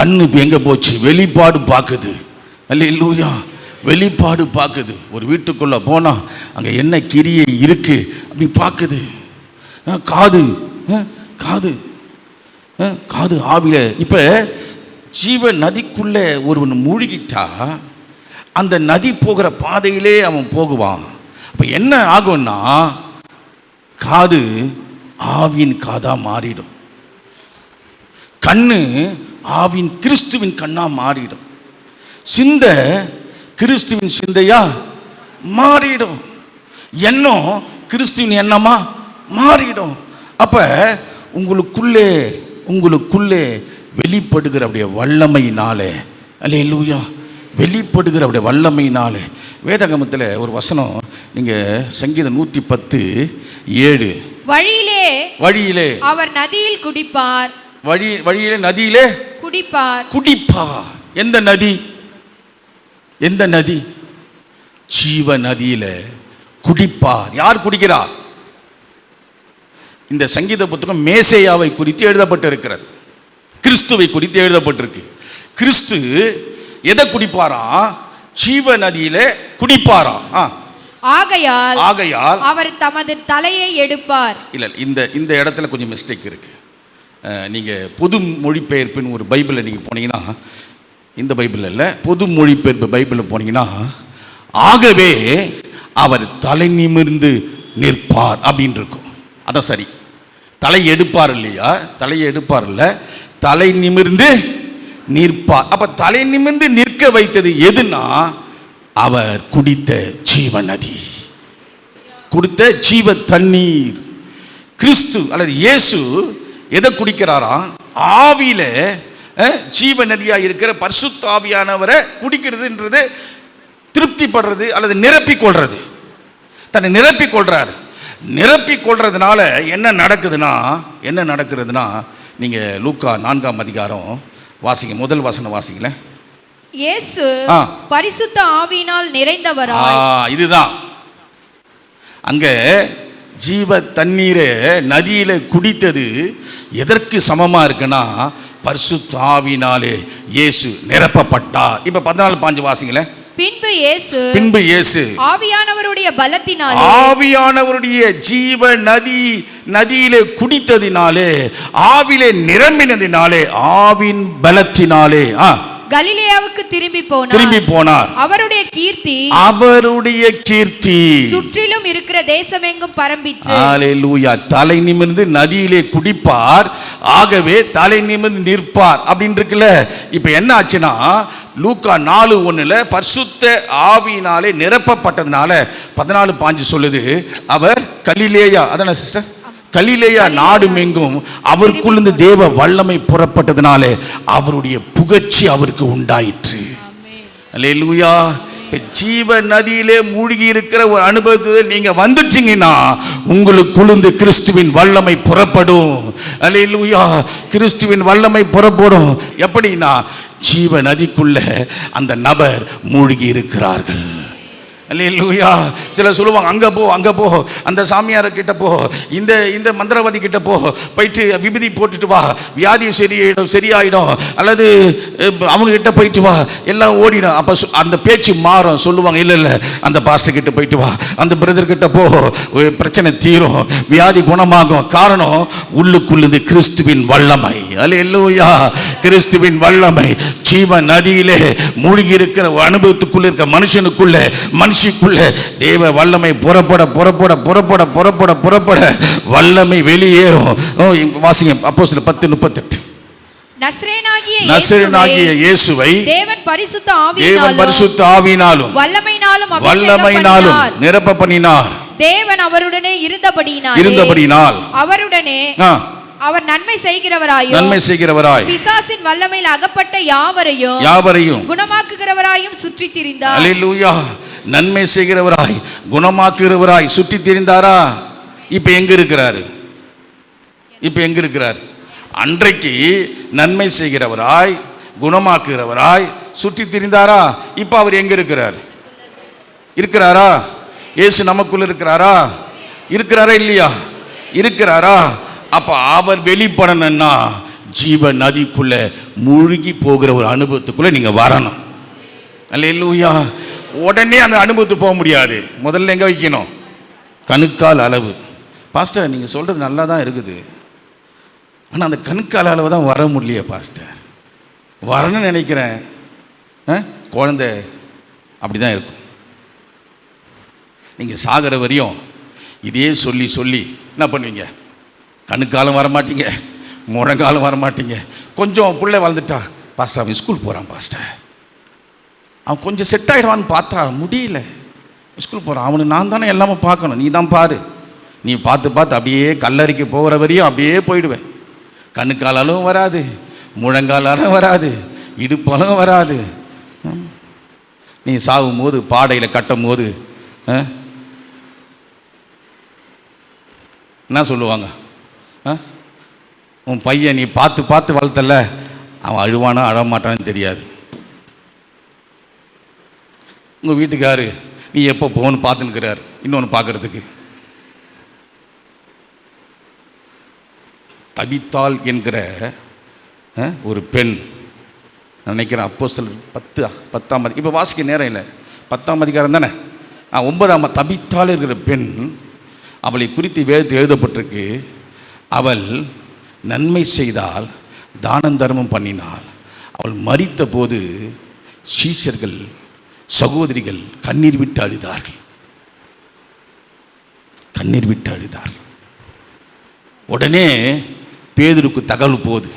கண்ணு இப்போ எங்கே போச்சு? வெளிப்பாடு பார்க்குது அல்ல வெளிப்பாடு பார்க்குது ஒரு வீட்டுக்குள்ளே போனால் அங்கே என்ன கிரியை இருக்குது அப்படி பார்க்குது ஆ, காது. காது. காது ஆவில. இப்போ ஜீவ நதிக்குள்ளே ஒருவன் மூழ்கிட்டா அந்த நதி போகிற பாதையிலே அவன் போகுவான். அப்போ என்ன ஆகும்னா காது ஆவியின் காதாக மாறிடும். கண்ணு ஆவின் கிறிஸ்துவின் கண்ணா மாறிடும். சிந்த கிறிஸ்துவின் சிந்தையா மாறிடும். எண்ணம் கிறிஸ்துவின் எண்ணமா மாறிடும். அப்ப உங்களுக்குள்ளே உங்களுக்குள்ளே வெளிப்படுகிற அப்படியே வல்லமையினாலே அல்லே லூயா வெளிப்படுகிற அப்படியே வல்லமையினாலே. வேதகமத்தில் ஒரு வசனம் நீங்கள் சங்கீதம் நூற்றி பத்து ஏழு. வழியிலே வழியிலே. அவர் நதியில் குடிப்பார். வழி வழியிலே நதியிலே குடிப்பார். குடிப்பார்? எந்த நதி? எந்த நதி? ஜீவ நதியில குடிப்பார். யார் குடிக்கிறார்? இந்த சங்கீத புத்தகம் மேசையாவை குறித்து எழுதப்பட்டிருக்கிறது. கிறிஸ்துவை குறித்து எழுதப்பட்டிருக்கு. கிறிஸ்து எதை குடிப்பாராம் ஜீவ நதியில குடிப்பாராம் ஆ, ஆகையால் ஆகையால் அவர் தமது தலையை எடுப்பார். இல்லை இந்த இந்த இடத்துல கொஞ்சம் மிஸ்டேக் இருக்கு. நீங்கள் பொது மொழிபெயர்ப்புன்னு ஒரு பைபிளில் நீங்கள் போனீங்கன்னா இந்த பைபிள் இல்லை பொது மொழிபெயர்ப்பு பைபிளில் போனீங்கன்னா ஆகவே அவர் தலை நிமிர்ந்து நிற்பார் அப்படின்னு இருக்கும் அதான் சரி. தலை எடுப்பார் இல்லையா? தலையை எடுப்பார் இல்லை. தலை நிமிர்ந்து நிற்பார். அப்போ தலை நிமிர்ந்து நிற்க வைத்தது எதுனா அவர் குடித்த ஜீவ நதி கொடுத்த ஜீவ தண்ணீர். கிறிஸ்து அல்லது இயேசு எதை குடிக்கிறாராம் ஆவியில ஜீவ நதியா இருக்கிற பரிசுத்த ஆவியானவரை குடிக்கிறதுன்றது திருப்திப்படுறது அல்லது நிரப்பிக் கொள்றது தன்னை நிரப்பிக் கொள்றாரு நிரப்பிக் கொள்றதுனால என்ன நடக்குதுன்னா என்ன நடக்கிறதுனா நீங்க லூக்கா நான்காம் அதிகாரம் வாசிங்க முதல் வசனம் வாசிங்களேன். இயேசு. பரிசுத்த ஆவியினால் ஆ, நிறைந்தவராய் இதுதான். அங்க ஜீவ தண்ணீரை நதியில குடித்தது எதற்கு சமமா இருக்குன்னா பரிசுத்த ஆவினாலே இயேசு நிரப்பப்பட்டார் இப்ப பதினாலு பாஞ்சு வாசிங்களேன். பின்பு இயேசு பின்பு இயேசு. ஆவியானவருடைய பலத்தினாலே ஆவியானவருடைய ஜீவ நதி நதியிலே குடித்ததினாலே ஆவிலே நிரம்பினதினாலே ஆவின் பலத்தினாலே ஆ, கலிலேயாவுக்கு திரும்பி போனார். திரும்பி போனார். அவருடைய கீர்த்தி அவருடைய கீர்த்தி. சுற்றிலும் இருக்கிற தேசமெங்கும் பரம்பிற்று. ஹalleluya. தலை நிமிர்ந்து நதியிலே குடிப்பார். ஆகவே தலை நிமிர்ந்து நிற்பார். அப்படின்னு இருக்குல்ல இப்போ என்ன ஆச்சுன்னா லூக்கா நாலு ஒண்ணுல பரிசுத்த ஆவியினாலே நிரப்பப்பட்டதுனால பதினாலு பாஞ்சு சொல்லுது அவர் கலிலேயா. அதானே சிஸ்டர் கலிலேயா நாடுமெங்கும் அவருக்குள்ளிருந்து தேவ வல்லமை புறப்பட்டதுனாலே அவருடைய புகழ்ச்சி அவருக்கு உண்டாயிற்று. அல்லேலூயா. இப்ப ஜீவ நதியிலே மூழ்கி இருக்கிற ஒரு அனுபவத்தை நீங்க வந்துட்டீங்கன்னா உங்களுக்கு குளிர்ந்து கிறிஸ்துவின் வல்லமை புறப்படும். அல்லேலூயா. கிறிஸ்துவின் வல்லமை புறப்படும். எப்படின்னா ஜீவ நதிக்குள்ள அந்த நபர் மூழ்கி இருக்கிறார்கள் லூயா சிலர் சொல்லுவாங்க அங்கே போ அங்கே போ அந்த சாமியார் கிட்ட போ இந்த இந்த மந்திரவாதி கிட்ட போ போயிட்டு விபூதி போட்டுட்டு வா வியாதி சரியாயிடும் சரியாயிடும் அல்லது அவங்ககிட்ட போயிட்டு வா எல்லாம் ஓடிடும். அப்போ அந்த பேச்சு மாறும். சொல்லுவாங்க இல்லை இல்லை அந்த பாஸ்டர் கிட்ட போயிட்டு வா அந்த பிரதர் கிட்ட போ ஒரு பிரச்சனை தீரும் வியாதி குணமாகும். காரணம் உள்ளுக்குள்ளிருந்து கிறிஸ்துவின் வல்லமை. அல்லேலூயா. கிறிஸ்துவின் வல்லமை. ஜீவ நதியிலே மூழ்கி இருக்கிற அனுபவத்துக்குள்ளே அனுபவத்துக்குள்ள இருக்க மனுஷனுக்குள்ள மனுஷிக்குள்ள தேவ வல்லமை புறப்பட புறப்பட புறப்பட புறப்பட புறப்பட வல்லமை வெளியேறும். வாசிங்க அப்போ சில பத்து முப்பத்தெட்டு. நசரனாகிய இயேசுவை தேவன் பரிசுத்த ஆவியினாலும் வல்லமையினாலும் வல்லமையினாலும். நிரப்ப பண்ணினார் தேவன் அவருடனே இருந்தபடியினாலே இருந்தபடினால் அவருடனே அவர் நன்மை செய்கிறவராயும் நன்மை செய்கிறவராய். பிசாசின் வல்லமையில் அகப்பட்ட யாவரையும் யாவரையும். குணமாக்குகிறவராயும் சுற்றி திரிந்தார். அல்லேலூயா. நன்மை செய்கிறவராய் குணமாக்குகிறவராய் சுற்றி திரிந்தாரா? இப்ப எங்க இருக்கிறாரு? இப்ப எங்க இருக்கிறார்? அன்றைக்கு நன்மை செய்கிறவராய் குணமாக்குகிறவராய் சுற்றி திரிந்தாரா? இப்ப அவர் எங்க இருக்கிறார்? இருக்கிறாரா? இயேசு நமக்குள்ள இருக்கிறாரா? இருக்கிறாரா இல்லையா? இருக்கிறாரா? அப்ப அவர் வெளிப்படணும்னா ஜீவ நதிக்குள்ள மூழ்கி போகிற ஒரு அனுபவத்துக்குள்ள நீங்க வரணும். அல்லேலூயா. உடனே அந்த அனுபவத்துக்கு போக முடியாது. முதல்ல எங்கே வைக்கணும்? கணுக்கால் அளவு. பாஸ்டர் நீங்கள் சொல்கிறது நல்லா தான் இருக்குது. ஆனால் அந்த கணுக்கால் அளவு தான் வர முடியலையே பாஸ்டர் வரணும்னு நினைக்கிறேன். ஆ? குழந்தை அப்படி தான் இருக்கும். நீங்கள் சாகிற வரையும் இதே சொல்லி சொல்லி என்ன பண்ணுவீங்க? கணுக்காலம் வர மாட்டீங்க முழங்காலம் வர மாட்டீங்க கொஞ்சம் பிள்ளை வளர்ந்துட்டா பாஸ்டர் அவன் ஸ்கூல் போகிறான் பாஸ்டர் அவன் கொஞ்சம் செட் ஆகிடுவான்னு பார்த்தா முடியல. ஸ்கூல் போகிறான் அவனுக்கு நான் தானே எல்லாமே பார்க்கணும். நீ தான் பாரு. நீ பார்த்து பார்த்து அப்படியே கல்லறைக்கு போகிற வரையும் அப்படியே போயிடுவேன். கண்ணுக்கால் அளவும் வராது முழங்காலும் வராது இடுப்பாலும் வராது. ம். நீ சாகும் போது பாடையில் கட்டும் போது ஆ? என்ன சொல்லுவாங்க? ஆ? உன் பையன் நீ பார்த்து பார்த்து வளர்த்தல அவன் அழுவானா அழமாட்டான்னு தெரியாது. உங்கள் வீட்டுக்காரு நீ எப்போ போகணும்னு பார்த்துன்னுக்கிறார். இன்னொன்று பார்க்கறதுக்கு. தபித்தாள் என்கிற ஆ, ஒரு பெண். நினைக்கிறேன் அப்போ சொல் பத்து பத்தாம் அதி இப்போ வாசிக்க நேரம் இல்லை. பத்தாம் அதிகாரம் தானே? ஆ ஒன்பதாம் அ- தபித்தாள் இருக்கிற பெண் அவளை குறித்து வேதத்தில் எழுதப்பட்டிருக்கு. அவள் நன்மை செய்தால் தானம் தர்மம் பண்ணினாள். அவள் மறித்த போது சீஷர்கள் சகோதரிகள் கண்ணீர் விட்டு அழுதார்கள். கண்ணீர் விட்டு அழுதார் உடனே பேதுருக்கு தகவல் போகுது.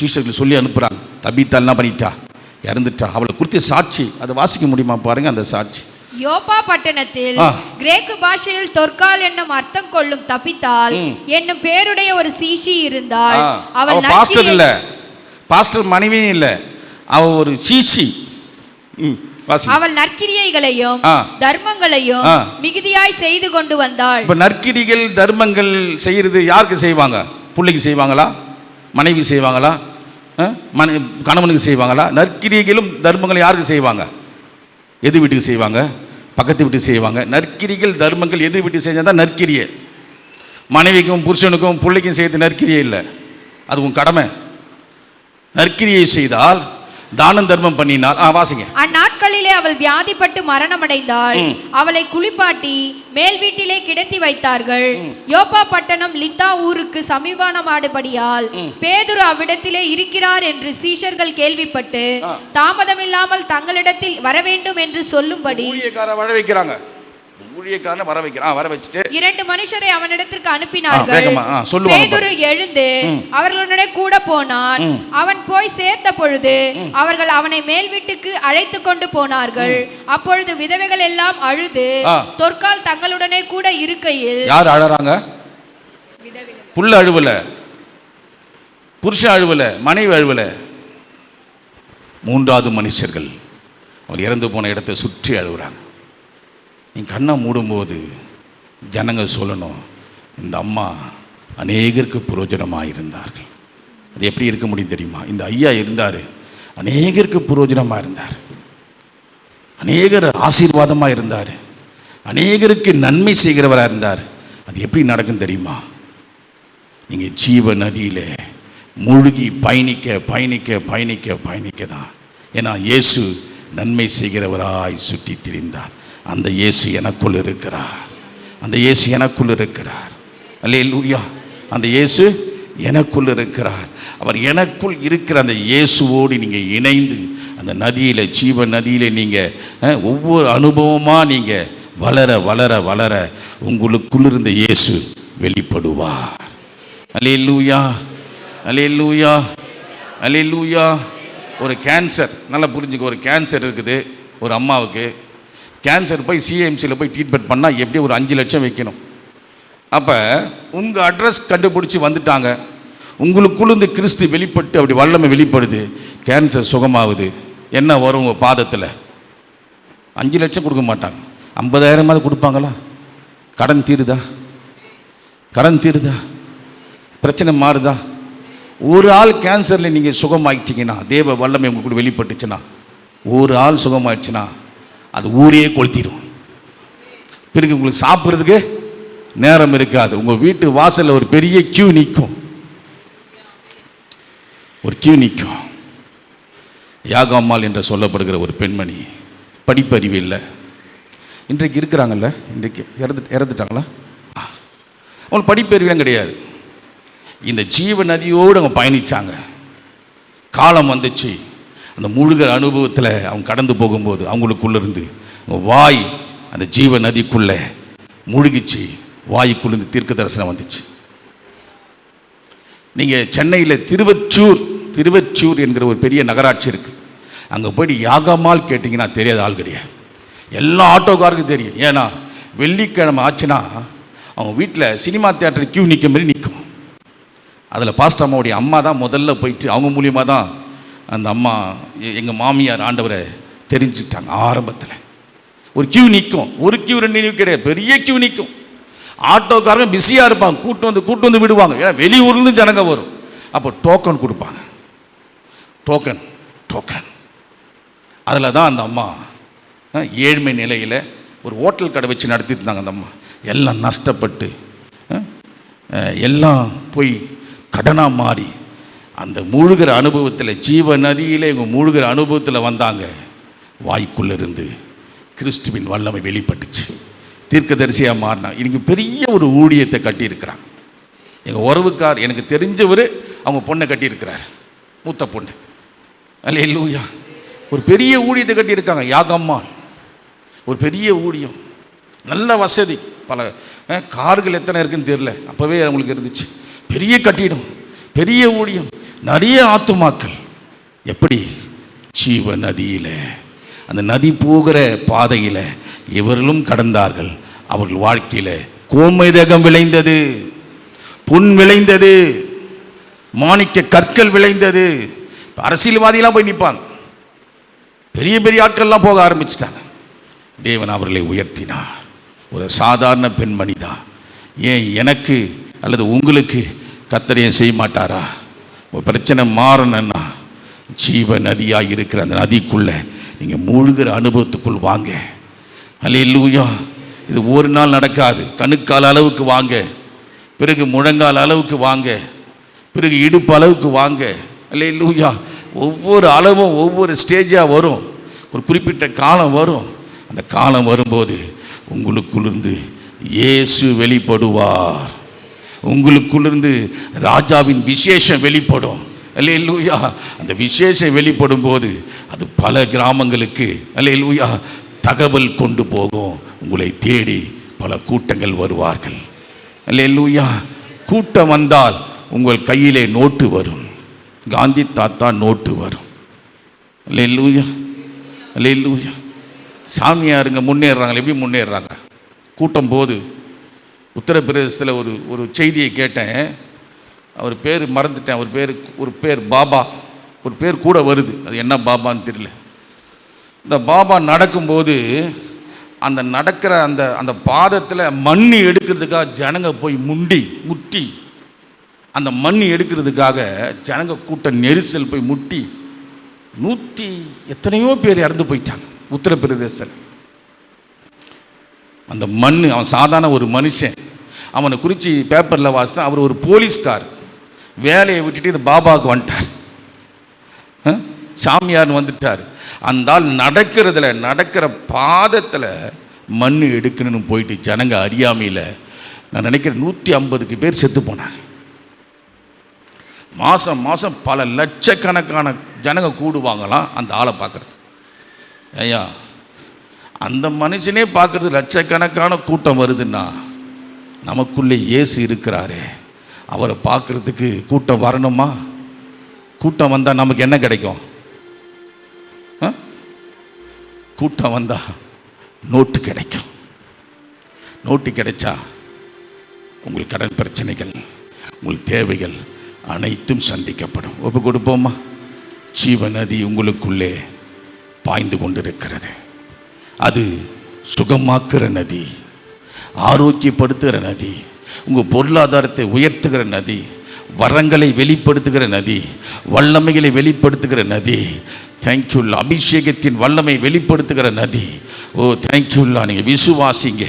சீஷர்கள் சொல்லி அனுப்புகிறாங்க தபித்தா என்ன பண்ணிட்டா? இறந்துட்டா. அவளை குறித்த சாட்சி அதை வாசிக்க முடியுமா பாருங்க அந்த சாட்சி. யோப்பா பட்டணத்தில். கிரேக்கு பாஷையில் தொற்கால் என்னும் அர்த்தம் கொள்ளும் தப்பித்தால். என்னும் பேருடைய ஒரு சீஷி இருந்தாள். ஆ, அவள் அவ பாஸ்டர் இல்ல. பாஸ்டர் மனைவியும் இல்ல. அவ ஒரு சீசி அவள் நற்கிரியைகளையும். தர்மங்களையும். மிகுதியாய் செய்து கொண்டு வந்தாள். இப்ப நற்கிரிகள் தர்மங்கள் செய்யறது யாருக்கு செய்வாங்க? பிள்ளைக்கு செய்வாங்களா? மனைவி செய்வாங்களா? மனை கணவனுக்கு செய்வாங்களா? நற்கிரிகளும் தர்மங்களும் யாருக்கு செய்வாங்க? எது வீட்டுக்கு செய்வாங்க? பக்கத்து வீட்டுக்கு செய்வாங்க. நற்கிரிகள் தர்மங்கள் எது வீட்டுக்கு செஞ்சால் தான் நற்கிரியை. மனைவிக்கும் புருஷனுக்கும் பிள்ளைக்கும் செய்யறது நற்கிரியை இல்லை. அது உன் கடமை. நற்கிரியை செய்தால் தானம் தர்மம் பண்ணினால் வாசிங்க. அந்நாட்களிலே அவள் வியாதிப்பட்டு மரணமடைந்தாள். அவளை குளிப்பாட்டி மேல் வீட்டிலே கிடத்தி வைத்தார்கள். யோப்பா பட்டணம் லித்தா ஊருக்கு சமீபமானபடியால் பேதுரு அவ்விடத்திலே இருக்கிறார் என்று சீஷர்கள் கேள்விப்பட்டு தாமதமில்லாமல் தங்களிடத்தில் வரவேண்டும் என்று சொல்லும்படி வர வைக்கிறாங்க. ஊழியக்காரனை வர வைக்கிறான். வர வச்சுட்டு. இரண்டு மனுஷரை அவனிடத்திற்கு அனுப்பினார்கள். வேகமா, ஆ, சொல்லுவாங்க பேதுரு எழுந்து அவர்களுடனே கூட போனான். அவன் போய் சேர்ந்த பொழுது அவர்கள் அவனை மேல் வீட்டுக்கு அழைத்து கொண்டு போனார்கள். அப்பொழுது விதவைகள் எல்லாம் அழுது. தொற்கால் தங்களுடனே கூட இருக்கையில் யார் அழறாங்க? புள்ள அழுவல. புருஷன் அழுவல. மனைவி அழுவல. மூன்றாவது மனுஷர்கள். அவர் இறந்து போன இடத்தை சுற்றி அழுகுறாங்க. நீ கண்ணை மூடும்போது ஜனங்க சொல்லணும் இந்த அம்மா அநேகருக்கு புரோஜனமாக இருந்தார்கள் அது எப்படி இருக்க முடியும் தெரியுமா? இந்த ஐயா இருந்தார் அநேகருக்கு புரோஜனமாக இருந்தார் அநேகர் ஆசீர்வாதமாக இருந்தார் அநேகருக்கு நன்மை செய்கிறவராக இருந்தார். அது எப்படி நடக்கும் தெரியுமா? நீங்கள் ஜீவ நதியில் மூழ்கி பயணிக்க பயணிக்க பயணிக்க பயணிக்க தான். ஏன்னா இயேசு நன்மை செய்கிறவராய் சுற்றி திரிந்தார். அந்த இயேசு எனக்குள் இருக்கிறார். அந்த இயேசு எனக்குள் இருக்கிறார். அல்லே லூயா அந்த இயேசு எனக்குள் இருக்கிறார். அவர் எனக்குள் இருக்கிற அந்த இயேசுவோடு நீங்கள் இணைந்து அந்த நதியில் ஜீவ நதியில் நீங்கள் ஒவ்வொரு அனுபவமாக நீங்கள் வளர வளர வளர உங்களுக்குள் இருந்த இயேசு வெளிப்படுவார். அலே லூயா அலே லூயா அலே லூயா ஒரு கேன்சர் நல்லா புரிஞ்சுக்க ஒரு கேன்சர் இருக்குது ஒரு அம்மாவுக்கு. கேன்சர் போய் சிஎம்சியில் போய் ட்ரீட்மெண்ட் பண்ணால் எப்படி ஒரு அஞ்சு லட்சம் வைக்கணும். அப்போ உங்கள் அட்ரஸ் கண்டுபிடிச்சி வந்துட்டாங்க. உங்களுக்குள்ளேருந்து கிறிஸ்து வெளிப்பட்டு அப்படி வல்லமை வெளிப்படுது. கேன்சர் சுகமாகுது. என்ன வரும் உங்கள் பாதத்தில்? அஞ்சு லட்சம் கொடுக்க மாட்டாங்க. ஐம்பதாயிரமாவது கொடுப்பாங்களா? கடன் தீருதா? கடன் தீருதா? பிரச்சனை மாறுதா? ஒரு ஆள் கேன்சரில் நீங்கள் சுகமாயிட்டீங்கன்னா தேவ வல்லமை உங்களுக்கு வெளிப்பட்டுச்சுன்னா ஒரு ஆள் சுகமாயிடுச்சுன்னா அது ஊரையே கொளுத்திடும். பிறகு உங்களுக்கு சாப்பிட்றதுக்கு நேரம் இருக்காது. உங்கள் வீட்டு வாசலில் ஒரு பெரிய கியூ நிற்கும். ஒரு கியூ நிற்கும். யாகாம்மாள் என்று சொல்லப்படுகிற ஒரு பெண்மணி படிப்பறிவு இல்லை. இன்றைக்கு இருக்கிறாங்கல்ல? இன்றைக்கு இறந்து இறந்துட்டாங்களா? ஆ. அவங்களுக்கு படிப்பறிவுலாம் கிடையாது. இந்த ஜீவ நதியோடு அவங்க பயணிச்சாங்க. காலம் வந்துச்சு. அந்த முழுகிற அனுபவத்தில் அவங்க கடந்து போகும்போது அவங்களுக்குள்ளேருந்து வாய் அந்த ஜீவ நதிக்குள்ளே முழுகிச்சு வாய்க்குள்ளேருந்து தீர்க்க தரிசனம் வந்துச்சு. நீங்கள் சென்னையில் திருவச்சூர் திருவச்சூர் என்கிற ஒரு பெரிய நகராட்சி இருக்குது அங்கே போயிட்டு யாகமால் கேட்டிங்கன்னா தெரியாத ஆள் கிடையாது. எல்லா ஆட்டோக்காருக்கும் தெரியும். ஏன்னா வெள்ளிக்கிழமை ஆச்சுன்னா அவங்க வீட்டில் சினிமா தேட்டர் கியூ நிற்க மாதிரி நிற்கும் அதில் பாஸ்டர் அம்மாவுடைய அம்மா தான் முதல்ல போயிட்டு அவங்க மூலியமாக தான் அந்த அம்மா எங்கள் மாமியார் ஆண்டவரை தெரிஞ்சுட்டாங்க ஆரம்பத்தில். ஒரு கியூ நிற்கும் ஒரு கியூ ரெண்டு கியூ கிடையாது. பெரிய கியூ நிற்கும் ஆட்டோக்காரங்க பிஸியாக இருப்பாங்க. கூட்டு வந்து கூட்டு வந்து விடுவாங்க. ஏன்னா வெளியூர்லேருந்து ஜனங்க வரும். அப்போ டோக்கன் கொடுப்பாங்க. டோக்கன் டோக்கன் அதில் தான் அந்த அம்மா ஏழ்மை நிலையில் ஒரு ஹோட்டல் கடை வச்சு நடத்திட்டு இருந்தாங்க அந்த அம்மா. எல்லாம் நஷ்டப்பட்டு எல்லாம் போய் கடனாக மாறி அந்த மூழ்கிற அனுபவத்தில் ஜீவ நதியிலே இவங்க மூழ்கிற அனுபவத்தில் வந்தாங்க. வாய்க்குள்ளேருந்து கிறிஸ்துவின் வல்லமை வெளிப்பட்டுச்சு. தீர்க்கதரிசியாக மாறினா இன்றைக்கி பெரிய ஒரு ஊழியத்தை கட்டியிருக்கிறாங்க எங்கள் உறவுக்கார் எனக்கு தெரிஞ்சவர் அவங்க பொண்ணை கட்டியிருக்கிறார். மூத்த பொண்ணு. அல்ல இல்லையா ஒரு பெரிய ஊழியத்தை கட்டியிருக்காங்க. யாகம்மாள். ஒரு பெரிய ஊழியம். நல்ல வசதி. பல கார்கள் எத்தனை இருக்குன்னு தெரில அப்போவே அவங்களுக்கு இருந்துச்சு. பெரிய கட்டிடம். பெரிய ஊழியம். நிறைய ஆத்துமாக்கள். எப்படி? ஜீவ நதியில் அந்த நதி போகிற பாதையில் இவர்களும் கடந்தார்கள். அவர்கள் வாழ்க்கையில் கோமைதகம் விளைந்தது. புண் விளைந்தது. மாணிக்க கற்கள் விளைந்தது. அரசியல்வாதியெல்லாம் போய் நிற்பாங்க பெரிய பெரிய ஆட்கள்லாம் போக ஆரம்பிச்சிட்டாங்க. தேவன் அவர்களை உயர்த்தினார். ஒரு சாதாரண பெண்மணி தான் ஏன் எனக்கு அல்லது உங்களுக்கு கத்தரையும் செய்ய மாட்டாரா? பிரச்சனை மாறணும்னா ஜீவ நதியாக இருக்கிற அந்த நதிக்குள்ளே நீங்கள் மூழ்கிற அனுபவத்துக்குள் வாங்க. அல்லேலூயா இது ஒரு நாள் நடக்காது. கணுக்கால் அளவுக்கு வாங்க. பிறகு முழங்கால் அளவுக்கு வாங்க. பிறகு இடுப்பு அளவுக்கு வாங்க. அல்லேலூயா ஒவ்வொரு அளவும் ஒவ்வொரு ஸ்டேஜாக வரும். ஒரு குறிப்பிட்ட காலம் வரும். அந்த காலம் வரும்போது உங்களுக்குள்ளிருந்து இயேசு வெளிப்படுவார். உங்களுக்குள்ளிருந்து ராஜாவின் விசேஷம் வெளிப்படும். அல்லேலூயா. அந்த விசேஷம் வெளிப்படும் போது அது பல கிராமங்களுக்கு அல்லேலூயா தகவல் கொண்டு போகும். உங்களை தேடி பல கூட்டங்கள் வருவார்கள். அல்லேலூயா. கூட்டம் வந்தால் உங்கள் கையிலே நோட்டு வரும். காந்தி தாத்தா நோட்டு வரும். அல்லேலூயா. அல்லேலூயா. சாமியாருங்க முன்னேறுறாங்க. எப்படி முன்னேறுறாங்க? கூட்டம் போது உத்தரப்பிரதேசத்தில் ஒரு ஒரு செய்தியை கேட்டேன். அவர் பேர் மறந்துட்டேன். அவர் பேர் ஒரு பேர் பாபா. ஒரு பேர் கூட வருது. அது என்ன பாபான்னு தெரியல. இந்த பாபா நடக்கும்போது அந்த நடக்கிற அந்த அந்த பாதத்தில் மண் எடுக்கிறதுக்காக ஜனங்க போய் முண்டி முட்டி. அந்த மண் எடுக்கிறதுக்காக ஜனங்க கூட்ட நெரிசல் போய் முட்டி. நூற்றி எத்தனையோ பேர் இறந்து போயிட்டாங்க உத்தரப்பிரதேசத்தில். அந்த மண் அவன் சாதாரண ஒரு மனுஷன். அவனை குறித்து பேப்பரில் வாசித்தான் அவர் ஒரு போலீஸ்கார். வேலையை விட்டுட்டு இந்த பாபாவுக்கு வந்துட்டார். சாமியார்னு வந்துட்டார். அந்த ஆள் நடக்கிறதுல நடக்கிற பாதத்தில் மண் எடுக்கணும்னு போயிட்டு ஜனங்க அறியாமையில் நான் நினைக்கிறேன் நூற்றி ஐம்பதுக்கு பேர் செத்து போனாங்க. மாதம் மாதம் பல லட்சக்கணக்கான ஜனங்க கூடுவாங்களாம் அந்த ஆளை பார்க்குறது. ஐயா அந்த மனுஷனே பார்க்குறது லட்சக்கணக்கான கூட்டம் வருதுன்னா நமக்குள்ளே இயேசு இருக்கிறாரே. அவரை பார்க்குறதுக்கு கூட்டம் வரணுமா? கூட்டம் வந்தால் நமக்கு என்ன கிடைக்கும்? ஆ? கூட்டம் வந்தால் நோட்டு கிடைக்கும். நோட்டு கிடைச்சா உங்கள் கடன் பிரச்சனைகள் உங்கள் தேவைகள் அனைத்தும் சந்திக்கப்படும். ஒப்பு கொடுப்போமா? ஜீவநதி உங்களுக்குள்ளே பாய்ந்து கொண்டிருக்கிறது. அது சுகமாக்குற நதி ஆரோக்கியப்படுத்துகிற நதி உங்கள் பொருளாதாரத்தை உயர்த்துகிற நதி வரங்களை வெளிப்படுத்துகிற நதி வல்லமைகளை வெளிப்படுத்துகிற நதி தேங்க்யூல்லா அபிஷேகத்தின் வல்லமை வெளிப்படுத்துகிற நதி. ஓ தேங்க்யூல்லா நீங்கள் விசுவாசிங்க.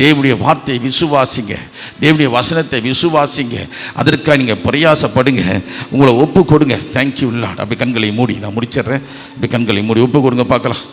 தேவனுடைய வார்த்தையை விசுவாசிங்க. தேவனுடைய வசனத்தை விசுவாசிங்க. அதற்காக நீங்கள் பிரயாசப்படுங்க. உங்களை ஒப்பு கொடுங்க தேங்க்யூல்லா அப்படி கண்களை மூடி நான் முடிச்சிடுறேன். அப்படி கண்களை மூடி ஒப்பு கொடுங்க பார்க்கலாம்.